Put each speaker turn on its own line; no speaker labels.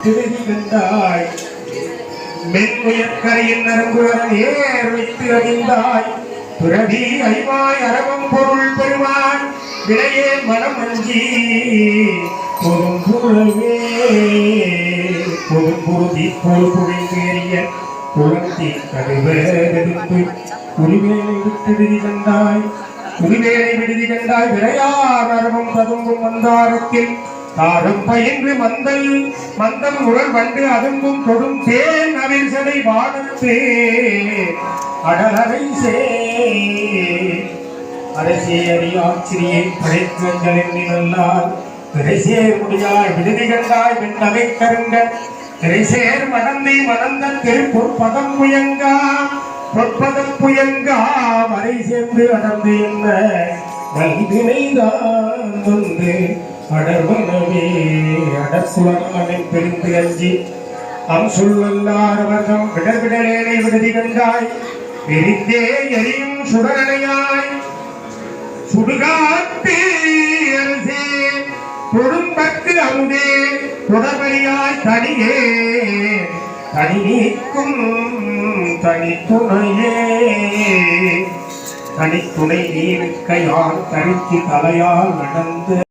திருதி கண்டாய் மென்முயற்கரையின் நரம்புடன் ஏர் வைத்து அறிந்தாய் பிறவி அறிவாய் அறவம் பொருள் பெறுவான். வினையே மனம் அஞ்சி பொறும் புறவே போல் புழைந்தேறிய உரிமையை விட்டு விதி கண்டாய். உரிமையை விடுதி கண்டாய் விரையார் அரவம் பதுங்கும் மந்தாரத்தில் தாரும் பயின்று மந்தல் மந்தம் உடல் வண்டு அதும்பும் தொடும் தேன் அவிர் சடை வானத்தே அடலரை சே. அரசே ஆச்சிரியை படைத்தங்கள் நல்லால் திரைசேர் முடியாய் விடுதி கண்டாய் விண்ணகை கருங்க. திரைசேர் மடந்தை மணந்த திருப்பொற்பதம் புயங்கா பொற்பதம் புயங்கா வரை சேர்ந்து அடர்ந்து என்ன? நல்வினைதான் வந்து அடர்வனவே அடர்சுவனானை பெருந்து அஞ்சி அம்சுள்ளல்லார் அவர்தம் விடவிடலேனை விடுதி கண்டாய் விரிந்தே எரியும் சுடரணையாய் சுடுகாட்டு அரசே தொடும்பற்கு அமுதே தொடர்பறியாய் தனியே தனி நீக்கும் தனி தனித்துணை நீருக்கையால் தரிக்கு தலையால் நடந்து